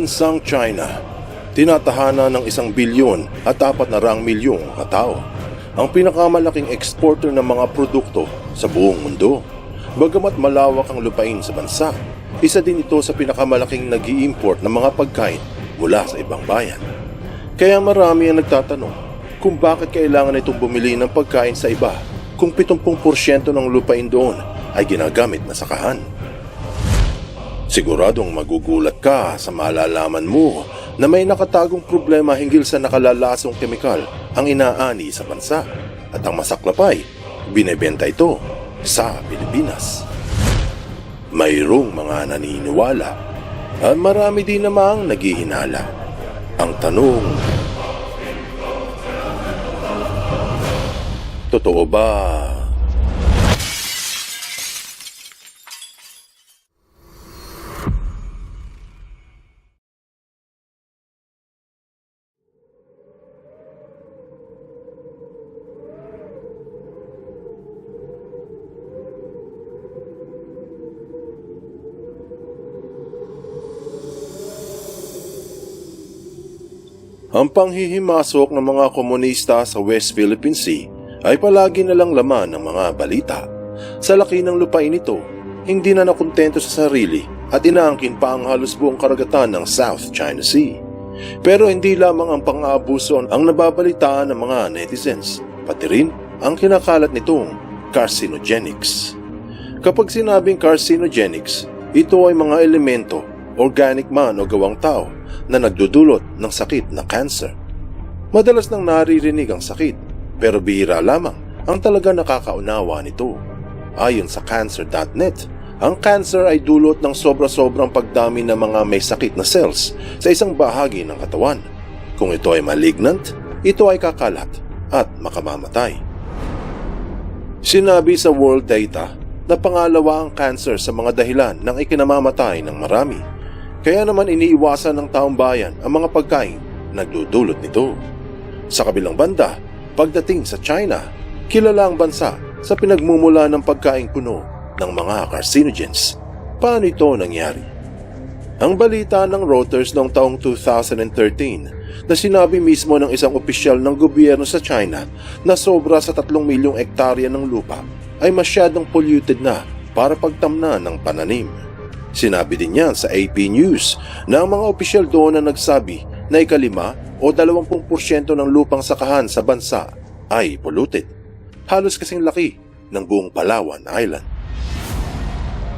Bansang China, tinatahana ng isang bilyon at apat na rang milyong katao. Ang pinakamalaking exporter ng mga produkto sa buong mundo. Bagamat malawak ang lupain sa bansa, isa din ito sa pinakamalaking nag import ng mga pagkain mula sa ibang bayan. Kaya marami ang nagtatanong kung bakit kailangan itong bumili ng pagkain sa iba kung 70% ng lupain doon ay ginagamit na sakahan. Siguradong magugulat ka sa malalaman mo na may nakatagong problema hinggil sa nakalalasong kemikal ang inaani sa bansa at ang masaklapay, binebenta ito sa Pilipinas. Mayroong mga naniniwala at marami din namang naghihinala. Ang tanong, totoo ba Ang panghihimasok ng mga komunista sa West Philippine Sea ay palagi na lang laman ng mga balita. Sa laki ng lupain ito, hindi na nakontento sa sarili at inaangkin pa ang halos buong karagatan ng South China Sea. Pero hindi lamang ang pang-aabuso ang nababalitaan ng mga netizens, pati rin ang kinakalat nitong carcinogenics. Kapag sinabing carcinogenics, ito ay mga elemento, organic man o gawang tao, na nagdudulot ng sakit na cancer. Madalas nang naririnig ang sakit, pero bihira lamang ang talaga nakakaunawa nito. Ayon sa cancer.net, ang cancer ay dulot ng sobra-sobrang pagdami ng mga may sakit na cells sa isang bahagi ng katawan. Kung ito ay malignant, ito ay kakalat at makamamatay. Sinabi sa World Data na pangalawa ang cancer sa mga dahilan ng ikinamamatay ng marami. Kaya naman iniiwasan ng taong bayan ang mga pagkain nagdudulot nito. Sa kabilang banda, pagdating sa China, kilala ang bansa sa pinagmumula ng pagkain puno ng mga carcinogens. Paano ito nangyari? Ang balita ng Reuters noong taong 2013 na sinabi mismo ng isang opisyal ng gobyerno sa China na sobra sa 3 milyong ektarya ng lupa ay masyadong polluted na para pagtamnan ng pananim. Sinabi din niya sa AP News na ang mga opisyal doon na nagsabi na ikalima o 20% ng lupang sakahan sa bansa ay polluted. Halos kasing laki ng buong Palawan Island.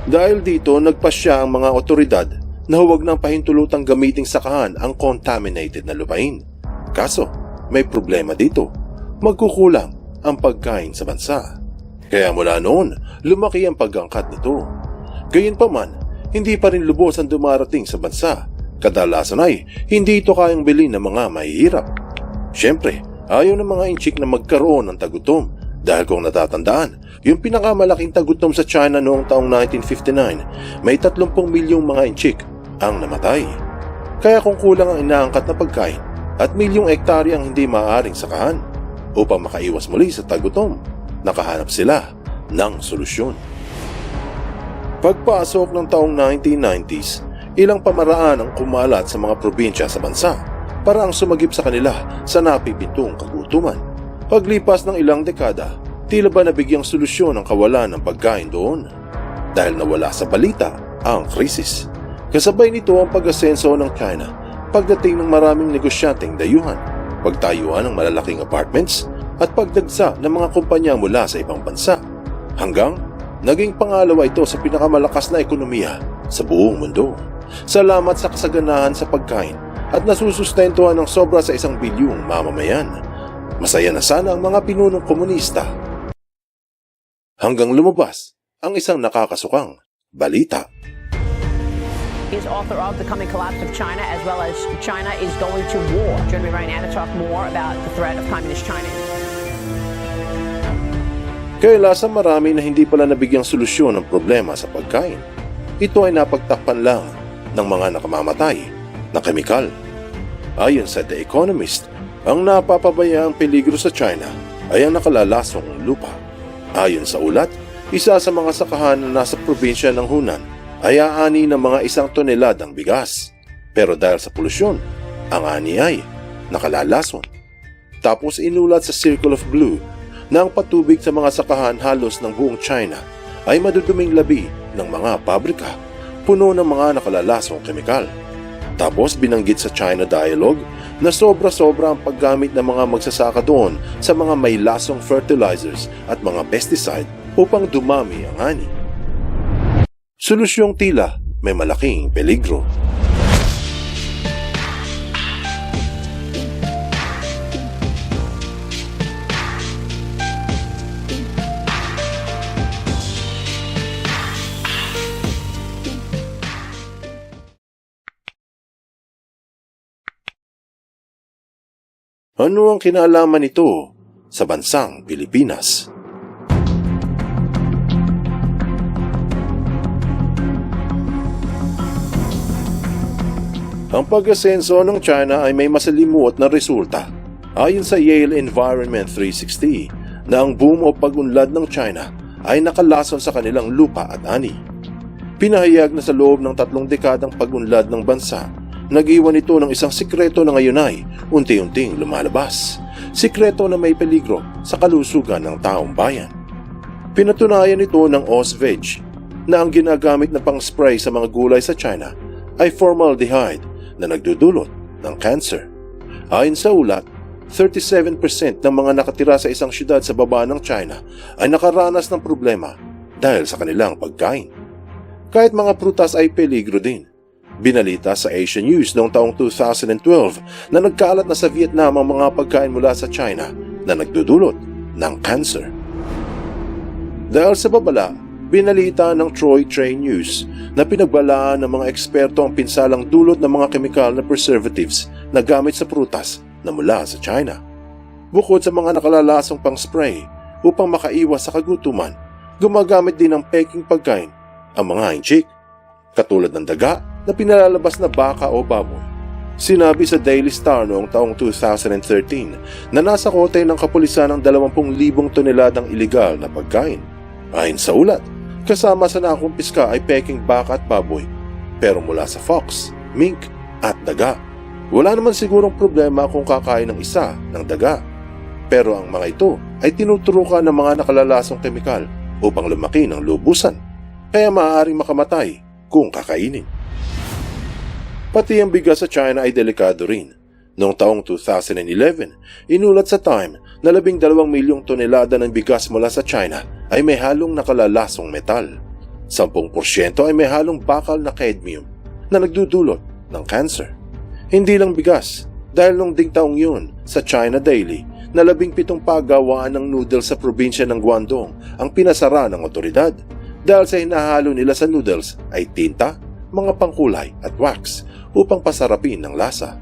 Dahil dito nagpasya ang mga otoridad na huwag nang pahintulutang gamiting sakahan ang contaminated na lupain. Kaso, may problema dito. Magkukulang ang pagkain sa bansa. Kaya mula noon, lumaki ang pagangkat nito. Gayunpaman, hindi pa rin lubos ang dumarating sa bansa. Kadalasan ay hindi ito kayang bilhin ng mga mahihirap. Siyempre, ayaw ng mga inchik na magkaroon ng tagutom dahil kung natatandaan, yung pinakamalaking tagutom sa China noong taong 1959, may 30 milyong mga inchik ang namatay. Kaya kung kulang ang inaangkat na pagkain at milyong ektarya ang hindi maaaring sakahan, upang makaiwas muli sa tagutom, nakahanap sila ng solusyon. Pagpasok ng taong 1990s, ilang pamaraan ang kumalat sa mga probinsya sa bansa para ang sumagip sa kanila sa napipintong kagutuman. Paglipas ng ilang dekada, tila ba nabigyang solusyon ang kawalan ng pagkain doon? Dahil nawala sa balita ang krisis. Kasabay nito ang pag-asenso ng China pagdating ng maraming negosyanteng dayuhan, pagtayuan ng malalaking apartments at pagdagsa ng mga kumpanya mula sa ibang bansa. Hanggang naging pangalawa ito sa pinakamalakas na ekonomiya sa buong mundo. Salamat sa kasaganahan sa pagkain at nasusustentuhan ng sobra sa isang bilyong mamamayan. Masaya na sana ang mga pinunong komunista. Hanggang lumabas ang isang nakakasukang balita. is author of The Coming Collapse of China, as well as China is Going to War. Join me right to talk more about the threat of Communist China. Kaya sa marami na hindi pala nabigyang solusyon ng problema sa pagkain. Ito ay napagtakpan lang ng mga nakamamatay na kemikal. Ayon sa The Economist, ang napapabayaang peligro sa China ay ang nakalalasong lupa. Ayon sa ulat, isa sa mga sakahan na nasa probinsya ng Hunan ay aani ng mga isang toneladang bigas. Pero dahil sa polusyon, ang ani ay nakalalason. Tapos inulat sa Circle of Blue na ang patubig sa mga sakahan halos ng buong China ay maduduming labi ng mga pabrika puno ng mga nakalalasong kemikal. Tapos binanggit sa China Dialogue na sobra-sobra ang paggamit ng mga magsasaka doon sa mga may lasong fertilizers at mga pesticide upang dumami ang ani. Solusyong tila may malaking peligro. Ano ang kinalaman nito sa bansang Pilipinas? Ang pag-asenso ng China ay may masalimuot na resulta. Ayon sa Yale Environment 360 na ang boom o pag-unlad ng China ay nakalason sa kanilang lupa at ani. Pinahayag na sa loob ng tatlong dekadang pag-unlad ng bansa, nag-iwan ito ng isang sikreto na ngayon ay unti-unting lumalabas. Sikreto na may peligro sa kalusugan ng taong bayan. Pinatunayan ito ng Osveg na ang ginagamit na pang-spray sa mga gulay sa China ay formaldehyde na nagdudulot ng cancer. Ayon sa ulat, 37% ng mga nakatira sa isang syudad sa baba ng China ay nakaranas ng problema dahil sa kanilang pagkain. Kahit mga prutas ay peligro din. Binalita sa Asian News noong taong 2012 na nagkalat na sa Vietnam ang mga pagkain mula sa China na nagdudulot ng cancer. Dahil sa babala, binalita ng Troy Train News na pinagbalaan ng mga eksperto ang pinsalang dulot ng mga kemikal na preservatives na gamit sa prutas na mula sa China. Bukod sa mga nakalalasong pang spray upang makaiwas sa kagutuman, gumagamit din ng peking pagkain ang mga inchik, katulad ng daga na pinalalabas na baka o baboy. Sinabi sa Daily Star noong taong 2013 na nasa kote ng kapulisan ng 20,000 toneladang iligal na pagkain. Ayon sa ulat, kasama sa nakumpiska ay peking baka at baboy, pero mula sa fox, mink at daga. Wala naman sigurong problema kung kakain ng isa ng daga. Pero ang mga ito ay tinuturukan ng mga nakalalasong kemikal upang lumaki ng lubusan, kaya maaaring makamatay kung kakainin. Pati ang bigas sa China ay delikado rin. Noong taong 2011, inulat sa Time na 12 milyong tonelada ng bigas mula sa China ay may halong nakalalasong metal. 10% ay may halong bakal na cadmium na nagdudulot ng cancer. Hindi lang bigas, dahil nung ding taong yun sa China Daily na labing pitong pagawaan ng noodles sa probinsya ng Guangdong ang pinasara ng otoridad dahil sa hinahalo nila sa noodles ay tinta, mga pangkulay at wax upang pasarapin ng lasa.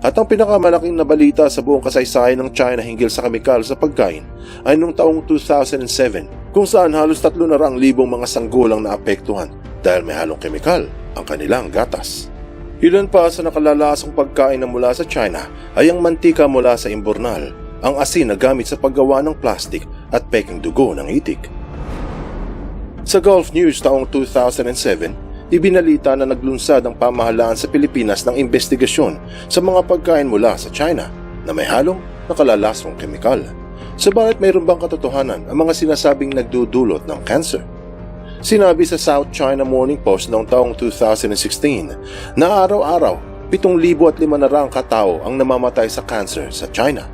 At ang pinakamalaking nabalita sa buong kasaysayan ng China hinggil sa kemikal sa pagkain ay noong taong 2007 kung saan halos 300,000 mga sanggulang naapektuhan dahil may halong kemikal ang kanilang gatas. Ilan pa sa nakalalasong pagkain na mula sa China ay ang mantika mula sa imbornal, ang asin na gamit sa paggawa ng plastic at peking dugo ng itik. Sa Gulf News taong 2007, ibinalita na naglunsad ang pamahalaan sa Pilipinas ng investigasyon sa mga pagkain mula sa China na may halong nakalalasong kemikal. Subalit mayroon bang katotohanan ang mga sinasabing nagdudulot ng cancer? Sinabi sa South China Morning Post noong taong 2016 na araw-araw 7,500 katao ang namamatay sa cancer sa China.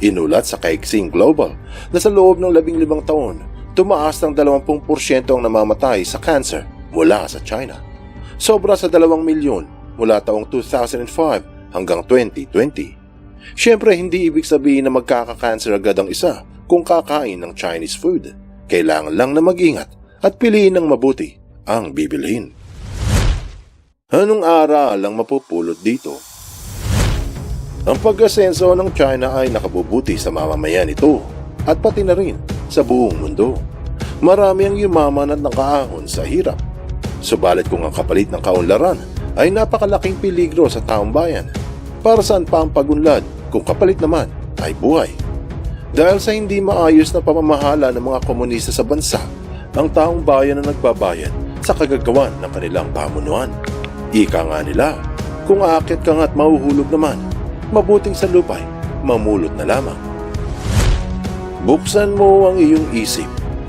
Inulat sa Kaixing Global na sa loob ng 15 taon, tumaas ng 20% ang namamatay sa cancer mula sa China. Sobra sa 2 milyon mula taong 2005 hanggang 2020. Siyempre, hindi ibig sabihin na magkaka-cancer agad ang isa kung kakain ng Chinese food. Kailangan lang na mag-ingat at piliin ng mabuti ang bibilhin. Anong aral ang mapupulot dito? Ang pag-asenso ng China ay nakabubuti sa mamamayan nito at pati na rin sa buong mundo. Marami ang yumaman at nakaahon sa hirap. Subalit kung ang kapalit ng kaunlaran ay napakalaking peligro sa taong bayan, para saan pa ang pagunlad kung kapalit naman ay buhay? Dahil sa hindi maayos na pamamahala ng mga komunista sa bansa, ang taong bayan na nagbabayad sa kagagawan ng kanilang pamunuan. Ika nga nila, Kung aakyat ka nga at mahuhulog naman, mabuting sa lupay, mamulot na lamang. Buksan mo ang iyong isip